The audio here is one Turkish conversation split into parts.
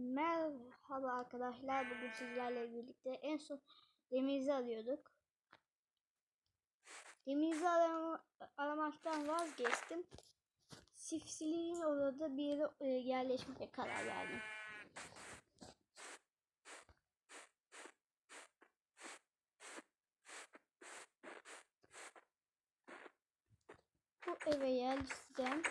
Merhaba arkadaşlar. Bugün sizlerle birlikte en son demizi arıyorduk. Demizi arama, aramaktan vazgeçtim. Sifsiliğin orada bir yere e, yerleşmeye karar verdim. Bu eve yerleşeceğim.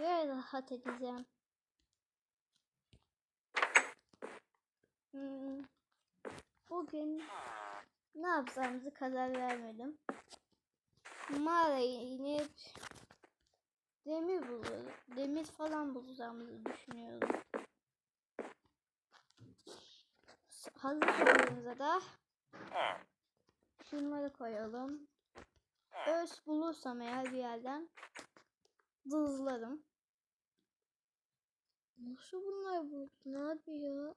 Ve rahat edeceğim. Hmm. Bugün ne yapacağımızı karar vermedim. Mağaraya inip demir bulur, demir falan bulacağımızı düşünüyorum. Hazır olduğumuzda da şunları koyalım. Öz bulursam eğer bir yerden dızlarım. Nasıl bunlar buldun abi ya?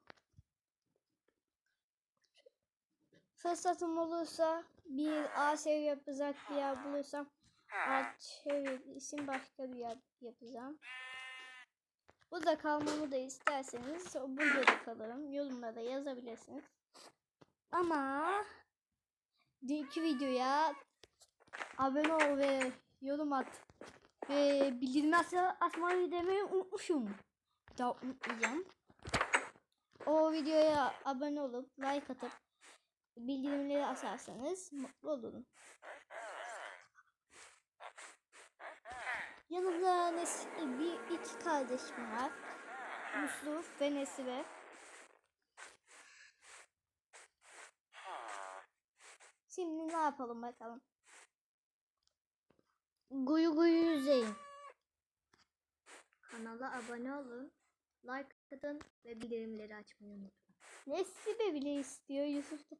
Fırsatım olursa bir A seviye yapacak bir yer bulursam A seviye isim başka bir yer yapacağım. Burada kalmamı da isterseniz burada da kalırım. Yorumlara yazabilirsiniz. Ama dünkü videoya abone ol ve yorum at. Ve bildirim atmayı demeyi unutmuşum. Daha unutmayacağım. O videoya abone olup like atıp bildirimleri asarsanız mutlu olurum. Yanımda Nes bir iki kardeşim var. Yusuf ve Nesibe. Şimdi ne yapalım bakalım. Guyu guyu yüzeyin. Kanala abone olun, like atın ve bildirimleri açmayı unutmayın. Nesibe bile istiyor. Yusuf da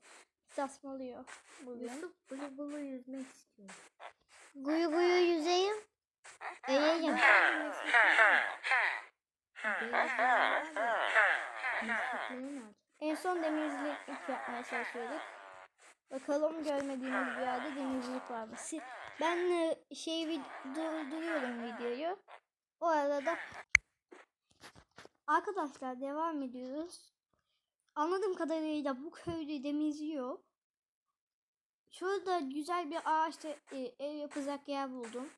saçmalıyor bugün. Yusuf bulu bulu yüzmek istiyor. Guyu guyu yüzeyim. Eğeyim. En son denizcilik yapmaya çalışıyorduk. Bakalım görmediğimiz bir yerde denizcilik var mı? Ben şey vid- durduruyorum videoyu. O arada arkadaşlar devam ediyoruz. Anladığım kadarıyla bu köyde deniz yok. Şurada güzel bir ağaçta e, ev yapacak yer buldum.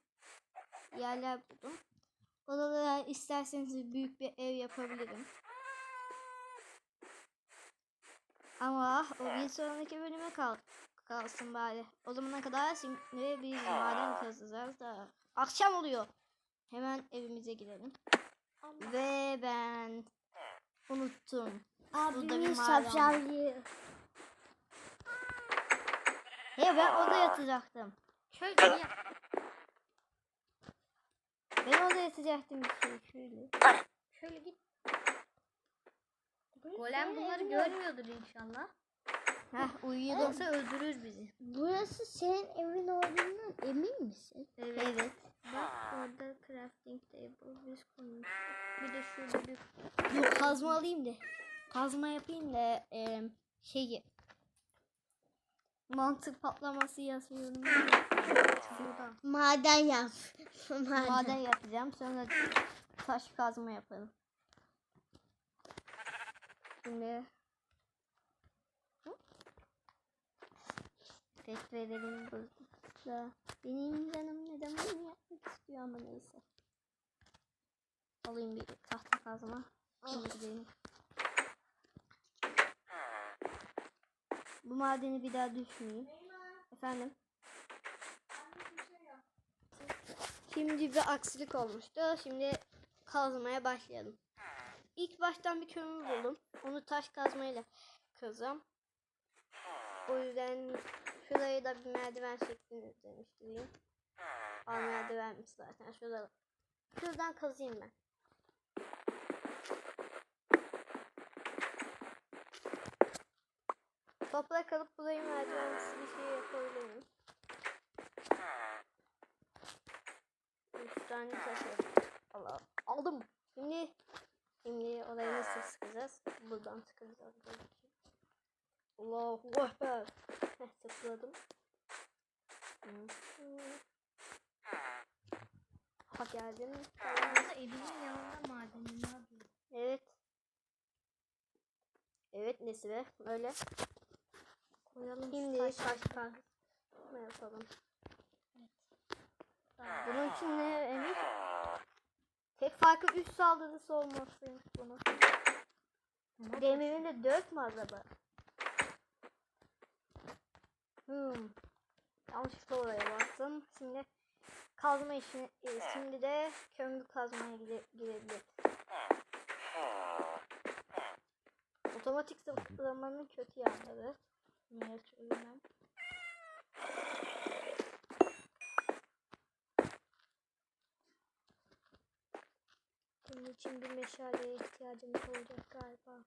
Yerler buldum. Oralara isterseniz büyük bir ev yapabilirim. Ama o bir sonraki bölüme kal kalsın bari. O zamana kadar şimdi biz maden kazacağız da. Akşam oluyor. Hemen evimize girelim. Ve ben unuttum. Bir maden var. He ben orada yatacaktım. Şöyle ya. Ben orada yatacaktım bir şey şöyle. Şöyle git. Golem bunları görmüyordur inşallah. Heh uyuyordum. Yoksa öldürür bizi. Burası senin evin olduğundan emin misin? Evet. Bak orada crafting table biz koymuştuk. Bir de şurada bir Yok kazma alayım da. Kazma yapayım da e, şeyi. Mantık patlaması yazıyorum. şurada. Maden yap. Maden. yapacağım. Sonra taş kazma yaparım. Şimdi Tek verelim burada. Benim canım neden bunu yapmak istiyor ama neyse. Alayım bir tahta kazma. Şimdi gidelim. Bu madeni bir daha düşmeyeyim. Efendim? Şimdi bir aksilik olmuştu. Şimdi kazmaya başlayalım. İlk baştan bir kömür buldum. Onu taş kazmayla kazacağım. O yüzden şurayı da bir merdiven şeklinde dönüştüreyim. Al merdivenmiş zaten. Şurada. Şuradan kazayım ben. Toprak alıp burayı merdivensiz bir şey yapabilirim. Üç tane taş. Allah aldım. Şimdi şimdi orayı nasıl sıkacağız? Buradan sıkacağız. Allahu Ekber. Geldim. Evinin yanında ne yapıyor? Evet. Evet Nesibe öyle. Koyalım Şimdi taş kazma yapalım. Daha- Bunun için ne Emir? Tek farkı üst saldırısı olmasıymış bunun. Demirin de 4 mü acaba? Hmm. Yanlışlıkla oraya bastım. Şimdi kazma işini, e, şimdi de kömür kazmaya gide, gidebilir. Otomatik zıplamanın kötü yanları. Niye söyleyeyim? Bunun için bir meşaleye ihtiyacımız olacak galiba.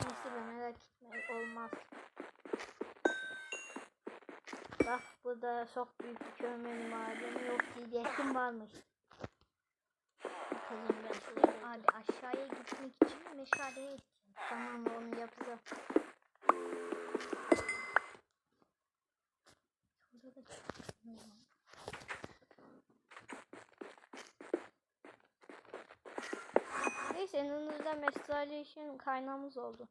Neyse be merak etme olmaz. Bak burada çok büyük bir kömür madeni yok diyecektim varmış. Bakalım ben şuraya Abi aşağıya gitmek için meşaleye ihtiyacım. Tamam onu yapacağım. Şurada da çok. Neyse en azından meşalation kaynağımız oldu.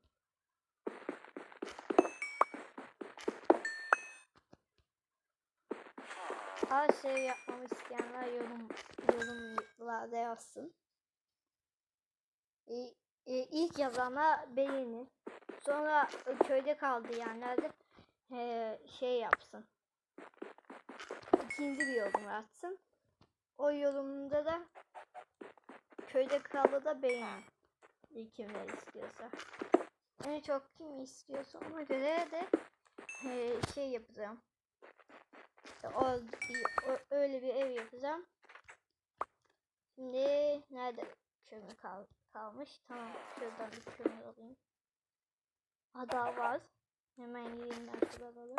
Her şey yapmamı isteyenler yorum yorumlarda yazsın. İ- e, ilk yazana beğeni. Sonra köyde kaldı yerlerde e, şey yapsın. İkinci bir yorum atsın. O yorumunda da köyde kaldı da beğeni. Kimler istiyorsa. En çok kim istiyorsa ona göre de e, şey yapacağım. O, o- öyle bir ev yapacağım. Şimdi nerede kömür kal kalmış? Tamam şuradan bir kömür alayım. Ada var. Hemen yerinden şuraları.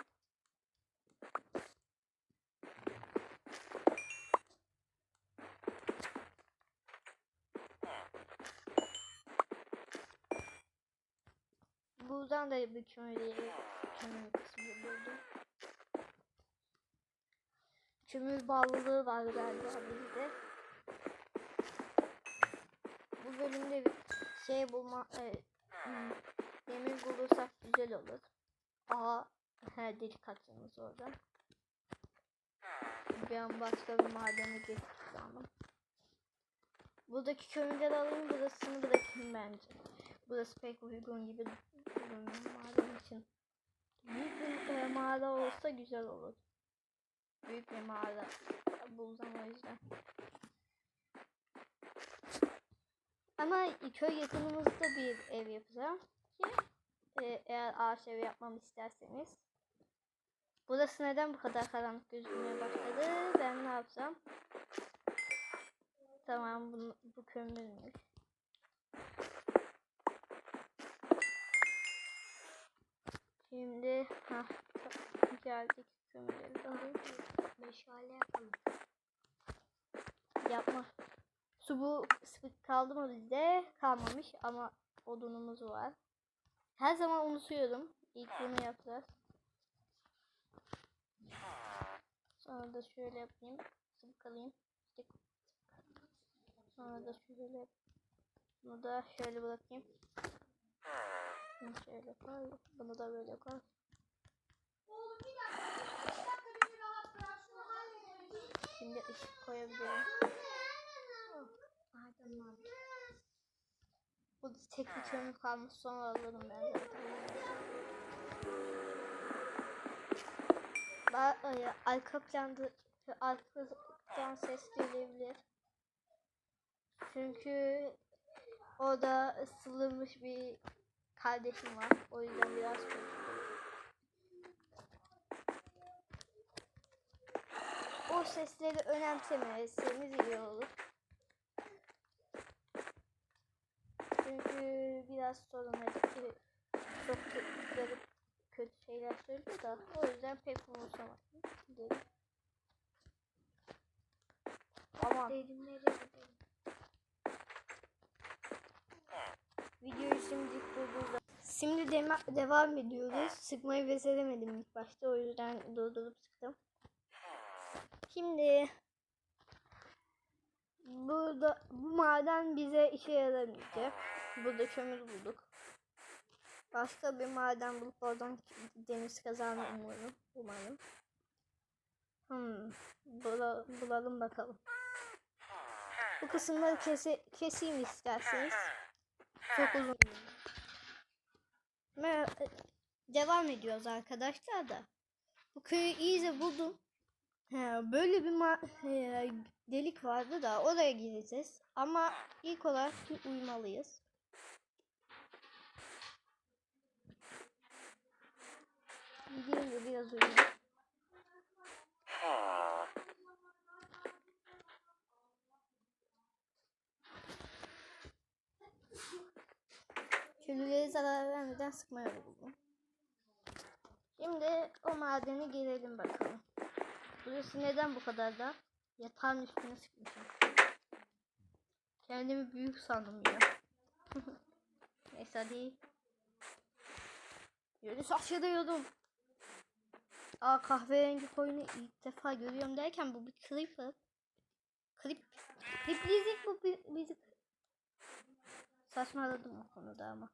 Buradan da bir kömür kömür kısmı buldum. Kömür bağlılığı var galiba bizde. Bu bölümde bir şey bulma, e, demir bulursak güzel olur. Aa, her delik açıyoruz orada. Ben başka bir madene geçtik sandım. Buradaki kömürleri alayım, burasını bırakayım bence. Burası pek uygun gibi durmuyor maden için. Büyük bir e, mağara olsa güzel olur. Büyük bir mağara bulacağım o yüzden. Ama köy yakınımızda bir ev yapacağım ki e, eğer ağaç ev yapmamı isterseniz. Burası neden bu kadar karanlık gözükmeye başladı? Ben ne yapacağım? Tamam bu, bu kömürmüş. Şimdi ha geldik alayım. Meşale yapalım. Yapma. Su bu kaldı mı bizde? Kalmamış ama odunumuz var. Her zaman unutuyorum. İlk bunu yapacağız. Sonra da şöyle yapayım. Tık. Sonra da şöyle Bunu da şöyle bırakayım. Bunu şöyle koy. Bunu da böyle koy. Işık koyabilirim. Bu tek bir kömür kalmış sonra alırım ben zaten. Ben, e, arka planda arka plan ses gelebilir. Çünkü orada ısılmış bir kardeşim var. O yüzden biraz korkuyorum. Sesleri önemsemezseniz iyi olur. Çünkü biraz sorun edici çok garip kötü şeyler söylüyor da o yüzden pek umursamadım dedim. Aman Derinlere gidelim. videoyu şimdi durdurdum. Şimdi dema- devam ediyoruz. Sıkmayı beceremedim ilk başta o yüzden durdurup sıktım. Şimdi burada bu maden bize işe yaramayacak. Burada kömür bulduk. Başka bir maden bulup oradan deniz kazanı umuyorum. Umarım. Hmm, bula- bulalım bakalım. Bu kısımları kese, keseyim isterseniz. Çok uzun. Devam ediyoruz arkadaşlar da. Bu köyü iyice buldum. Böyle bir he, delik vardı da oraya gireceğiz. Ama ilk olarak bir uyumalıyız. Gideyim de biraz uyuyayım. Köylülere zarar vermeden sıkma yolu buldum. Şimdi o madene girelim bakalım. Burası neden bu kadar da? Yatağın üstüne sıkmışım. Kendimi büyük sandım ya. Neyse hadi. Yunus aşağıdayordum. Aa kahverengi koyunu ilk defa görüyorum derken bu bir creeper. Creep. Creeplezik bu bi- bizi. Saçmaladım o konuda ama.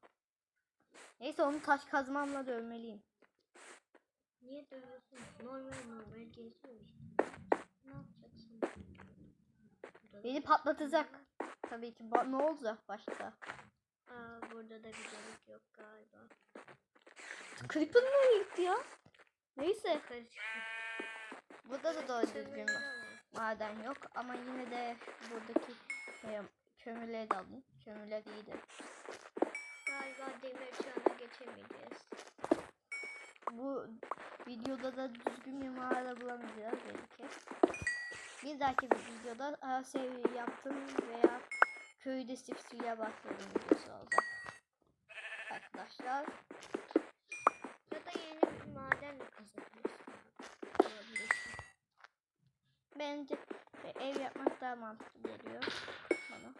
Neyse onu taş kazmamla dövmeliyim. Niye dövüyorsun? Normal normal geziyor işte. Ne yapacaksın? Beni patlatacak. Tabii ki. Ne olacak başka? Aa, burada da bir delik yok galiba. Creeper nereye gitti ya? Neyse. Karışık. Burada da doğru düzgün ma- maden yok ama yine de buradaki e, kömürleri de alayım. Kömürler iyidir. Galiba demir çağına geçemeyeceğiz. Bu videoda da düzgün bir mağara bulamayacağız belki. Bir dahaki bir videoda seviye yaptım veya köyde sifsiyle başladım videosu olacak. Arkadaşlar Ya da yeni bir maden? Olabilirsin. bence ev yapmak daha mantıklı geliyor bana.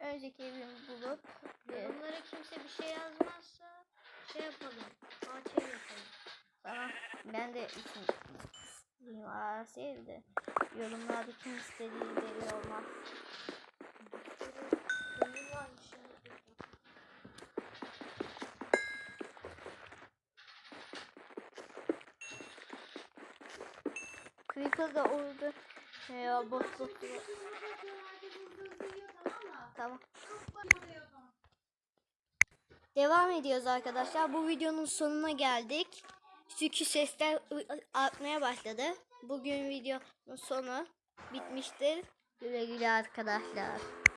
Önceki evimi bulup Yorumlara kimse bir şey yazmazsa şey yapalım. Ağaç ev yapalım. Tamam. Ben de için sevdi. Yorumlarda kim istediği belli olmaz. Creeper da orada ya boş duruyor. Tamam. Devam ediyoruz arkadaşlar. Bu videonun sonuna geldik. Çünkü sesler artmaya başladı. Bugün videonun sonu bitmiştir. Güle güle arkadaşlar.